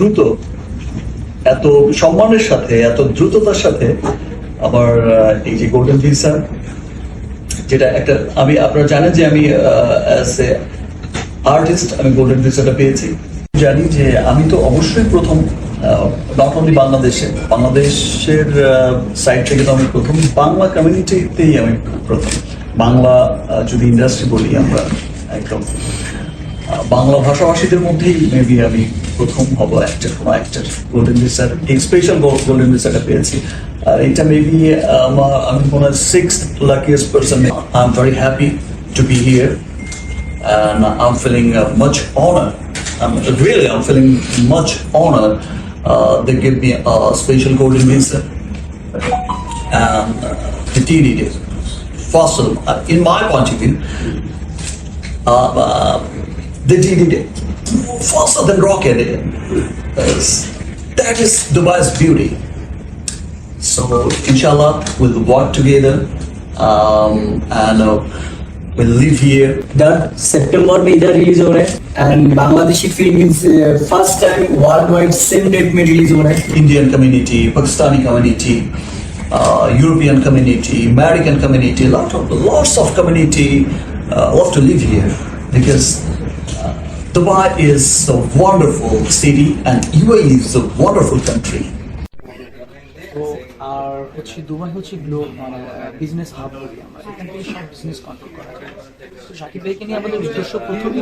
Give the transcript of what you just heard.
দ্রুত, এত সম্মানের সাথে, এত দ্রুততার সাথে আমার এই যে গোল্ডেন ভিসা যেটা একটা, আমি, আপনারা জানেন যে আমি আর্টিস্ট আমি গোল্ডেন ভিসাটা পেয়েছি। জানি যে আমি তো অবশ্যই প্রথম নট অনলি বাংলাদেশে, বাংলাদেশের সাইড থেকে তো আমি প্রথম বাংলা কমিউনিটিতেই আমি প্রথম। বাংলা যদি ইন্ডাস্ট্রি বলি আমরা, একদম। বাংলা ভাষাভাষীদের মধ্যেই মেবি আমি প্রথম হব অ্যাক্টার কোনো অ্যাক্টার গোল্ডেন ভিসার এই স্পেশাল গোল্ডেন ভিসাটা পেয়েছি আর এটা মেবি আমার আমি মনে হয় six luckiest person I am very happy to be here and I'm feeling uh, much honor. I'm really I'm feeling much honor. Uh, they give me a special golden visa, and uh, the. First, of uh, in my point of view, uh, uh, the TDD faster than rocket. Yes. That is Dubai's beauty. So, inshallah, we'll work together um, and uh, we'll live here. इधर सितंबर में इधर release हो रहा है and Bangladeshi film is first time world wide same date में release हो रहा है Indian community, Pakistani community, uh, European community, American community, lot of lots of community uh, love to live here because uh, Dubai is a wonderful city and UAE is a wonderful country. তো আর হচ্ছে Dubai হচ্ছে glow মানে business hub বলি আমরা এখান থেকে সব business control করা যায় তো সাকিব ভাইকে নিয়ে আমাদের উদ্দেশ্য প্রথমে